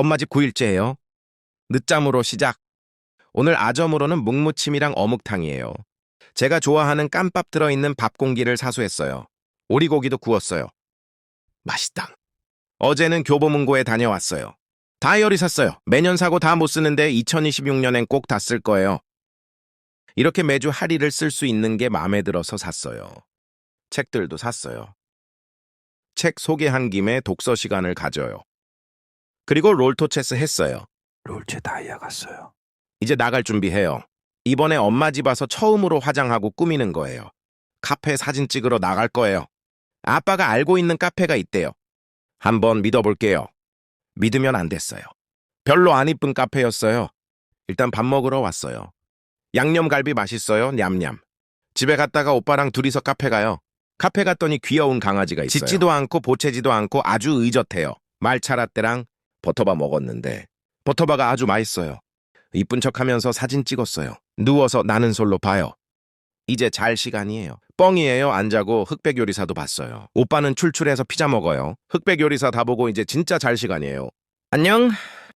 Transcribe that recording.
엄마 집 9일째예요. 늦잠으로 시작. 오늘 아점으로는 묵무침이랑 어묵탕이에요. 제가 좋아하는 깜밥 들어있는 밥 공기를 사수했어요. 오리고기도 구웠어요. 맛있다. 어제는 교보문고에 다녀왔어요. 다이어리 샀어요. 매년 사고 다 못 쓰는데 2026년엔 꼭 다 쓸 거예요. 이렇게 매주 할인을 쓸 수 있는 게 마음에 들어서 샀어요. 책들도 샀어요. 책 소개한 김에 독서 시간을 가져요. 그리고 롤토체스 했어요. 롤체 다이아 갔어요. 이제 나갈 준비해요. 이번에 엄마 집 와서 처음으로 화장하고 꾸미는 거예요. 카페 사진 찍으러 나갈 거예요. 아빠가 알고 있는 카페가 있대요. 한번 믿어볼게요. 믿으면 안 됐어요. 별로 안 이쁜 카페였어요. 일단 밥 먹으러 왔어요. 양념갈비 맛있어요, 냠냠. 집에 갔다가 오빠랑 둘이서 카페 가요. 카페 갔더니 귀여운 강아지가 있어요. 짖지도 않고 보채지도 않고 아주 의젓해요. 말차라떼랑 버터바 먹었는데 버터바가 아주 맛있어요. 이쁜 척하면서 사진 찍었어요. 누워서 나는 솔로 봐요. 이제 잘 시간이에요. 뻥이에요. 안 자고 흑백 요리사도 봤어요. 오빠는 출출해서 피자 먹어요. 흑백 요리사 다 보고 이제 진짜 잘 시간이에요. 안녕.